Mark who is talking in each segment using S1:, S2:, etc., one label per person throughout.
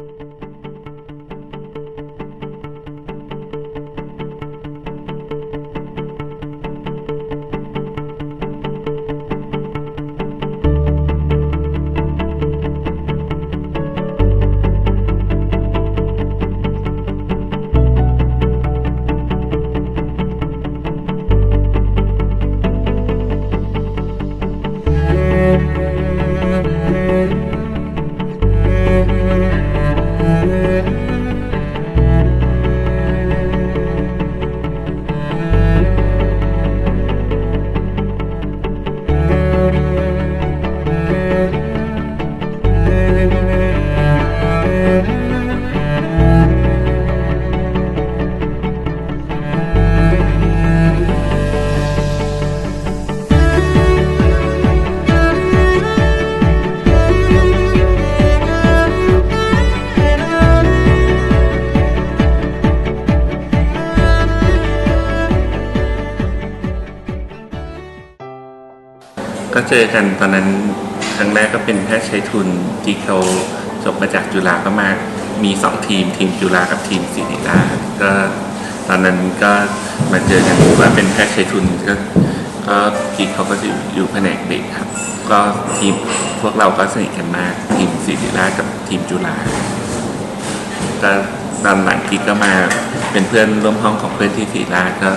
S1: you ก็เจอกันตอนนั้นครั้งแรกก็เป็นแพทย์ใช้ทุนที่เขาจบมาจากจุฬาก็มามีสองทีม ทีมจุฬากับทีมศิริราชก็ตอนนั้นก็มาเจอกันว่าเป็นแพทย์ใช้ทุนก็ก็พีเขาก็อยู่แผนกเด็กครับ ก็ทีมพวกเราก็สนิทกันมาก ทีมศิริราชกับทีมจุฬาก็ตอนหลังพีก็มาเป็นเพื่อนร่วมห้องของเพื่อนที่ศิริราชก็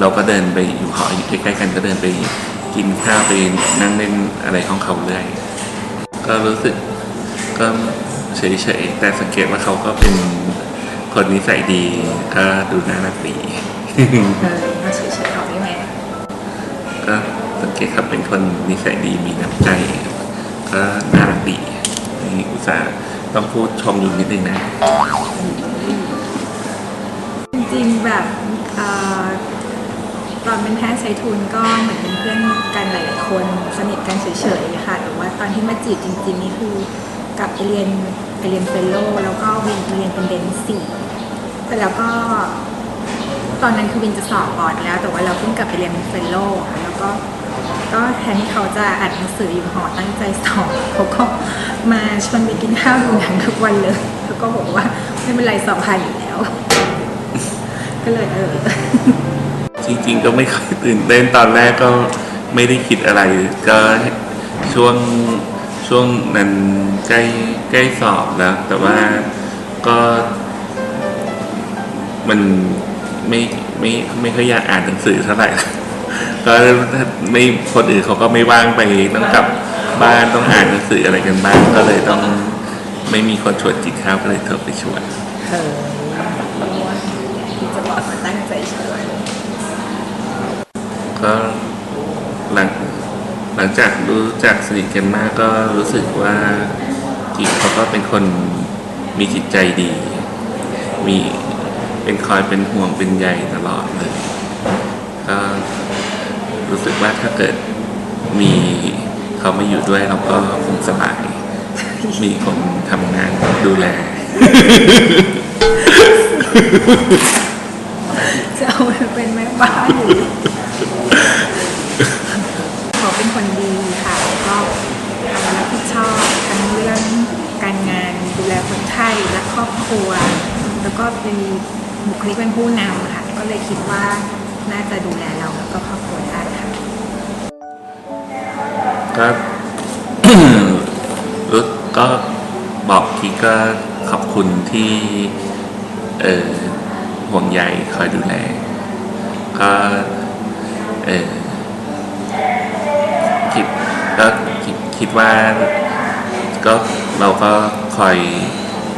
S1: เราก็เดินไปอยู่หออยู่ใกล้ๆกันก็เดินไป กินข้าวไปนั่งเล่นอะไรของเขาเรื่อยก็รู้สึกก็เฉยๆแต่สังเกตว่าเขาก็เป็นคนนิสัยดีก็ดูน่ารักดี
S2: เออมาเฉยๆเอาได้ไหม
S1: ก็สังเกตเขาเป็นคนนิสัยดีมีน้ำใจ ก็น่ารักดีนี่อุตส่าห์ต้องพูดชมอยู่นิดนึงนะ
S2: จริงๆแบบเอ่อ ตอนเป็นแพทย์ใช้ทุนก็เหมือนเป็นเพื่อนกันหลายๆคนสนิทกันเฉยๆค่ะแต่ว่าตอนที่มาจีบจริงๆนี่คือกลับไปเรียนไปเรียนเฟลโลแล้วก็วินไปเรียนเป็นเดนสี่แต่แล้วก็ ตอนนั้นคือวินจะสอบบอร์ดแล้ว แต่ว่าเราเพิ่งกลับไปเรียนเฟลโลค่ะแล้วก็ก็แทนที่เขาจะอ่านหนังสืออยู่หอตั้งใจสอบเขาก็มาชวนไปกินข้าวดูหนังทุกวันเลยแล้วก็บอกว่าไม่เป็นไรสอบผ่านอยู่แล้ว ก็เลยเออ
S1: จริง ๆ ก็ไม่ค่อยตื่นเต้นตอนแรกก็ไม่ได้คิดอะไร ก็ช่วงช่วงนั้นใกล้ใกล้สอบแล้ว แต่ว่าก็มันไม่ไม่ไม่ค่อยอยากอ่านหนังสือเท่าไหร่ก็ไม่คนอื่นเขาก็ไม่ว่างไปต้องกลับบ้านต้องอ่านหนังสืออะไรกันบ้างก็เลยต้องไม่มีคนชวนกินข้าวก็เลยโทรไปชวน
S2: เออเพราะว่าที่จะบอกมาตั้งใจช่วย
S1: ก็หลังหลังจากรู้จักสนิทกันมากก็รู้สึกว่ากิ๊กเขาก็เป็นคนมีจิตใจดี มีเป็นคอยเป็นห่วงเป็นใยตลอดเลยก็รู้สึกว่าถ้าเกิดมีเขามาอยู่ด้วยเราก็คงสบาย มีคนทำงานดูแล
S2: จะเอาไปเป็นแม่บ้านอยู่ เขาเป็นคนดีค่ะ แล้วก็รับผิดชอบทั้งเรื่องการงานดูแลคนไข้และครอบครัว แล้วก็เป็นบุคลิกเป็นผู้นำค่ะ ก็เลยคิดว่าน่าจะดูแลเราแล้วก็ครอบครัวได้ค่ะ
S1: ก็รู้ก็บอกทีก็ขอบคุณที่เออห่วงใยคอยดูแล ก็ เออคิดก็คิดคิดว่าก็เราก็คอย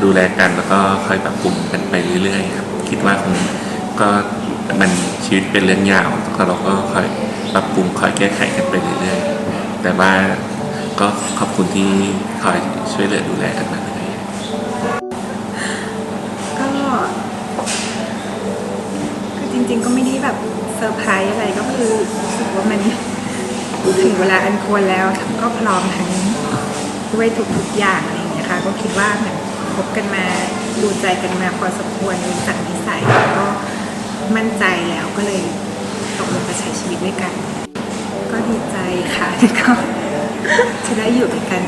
S1: ดูแลกันแล้วก็คอยปรับปรุงกันไปเรื่อยๆครับ คิดว่าคงก็มันชีวิตเป็นเรื่องยาวก็เราก็คอยปรับปรุงคอยแก้ไขกันไปเรื่อยๆแต่ว่าก็ขอบคุณที่คอยช่วยเหลือดูแลกันมาเรื่อยๆ
S2: ก็คือจ ริงๆก็ไม่แบบเซอร์ไพรส์อะไรก็คือรู้สึกว่ามันถึงเวลาอันควรแล้วก็พร้อมทั้งด้วยทุกๆอย่างอะไรอย่างเงี้ยค่ะ ก็คิดว่าเหมือนคบกันมาดูใจกันมาพอสมควรรู้จักนิสัยแล้วก็มั่นใจแล้วก็เลยตกลงไปใช้ชีวิตด้วยกัน ก็ดีใจค่ะที่ก็จะได้อยู่ด้วยกัน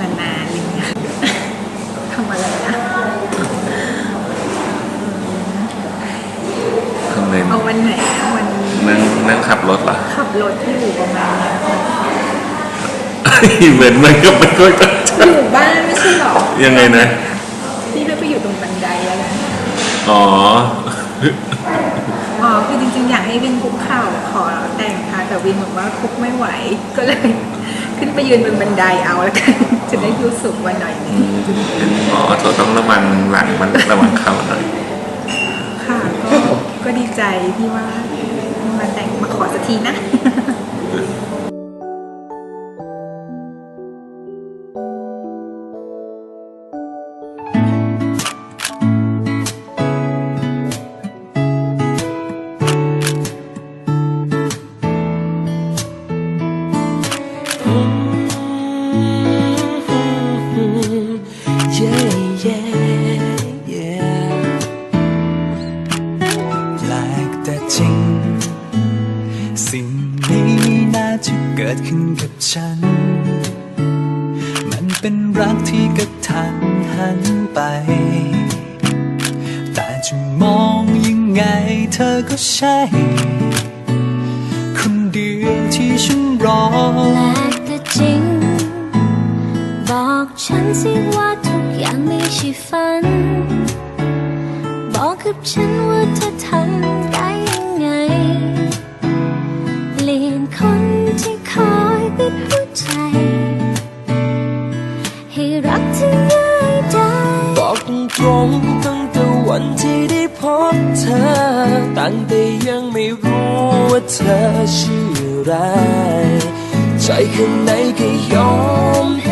S2: นานๆอะไรอย่างเงี้ยค่ะก็ำอะไรนะ
S1: ทำไม
S2: เอาวันไหนอะวัน
S1: นั่งนั่งขับรถเหรอ
S2: ขับรถที่อยู่ประมาณเนี้ยค่ะ
S1: เหมือนมันก็ไม่ค่อยจะ
S2: อยู่บ้านไม่ใช่หรอ
S1: ยังไงนะ
S2: พี่ก็ไปอยู่ตรงบันไดแล้วกัน
S1: อ๋อ
S2: อ๋อคือจริงๆ อยากให้วินคุกเข่าขอแต่งค่ะ แต่วินบอกว่าคุกไม่ไหว ก็เลย ขึ้นไปยืนบนบันไดเอาแล้วกัน จะได้รู้สึกว่าหน่อยนึง
S1: อ๋อเธอต้องระวังหลังมันระวังเข่าหน่อย
S2: ค่ะก็ก็ดีใจที่ว่ามาแต่งมาขอสักทีนะ
S3: น่เกิดขึ้นกับฉัน มันเป็นรักที่กระทันหันไป แต่จะมองยังไงเธอก็ใช่ คนเดียวที่ฉันรอ
S4: แปลกแต่จริง บอกฉันสิว่าทุกอย่างไม่ใช่ฝัน บอกกับฉันว่าเธอทำ
S3: วันที่ได้พบเธอ ตั้งแต่ยังไม่รู้ว่าเธอชื่ออะไร ใจข้างในก็ยอมให้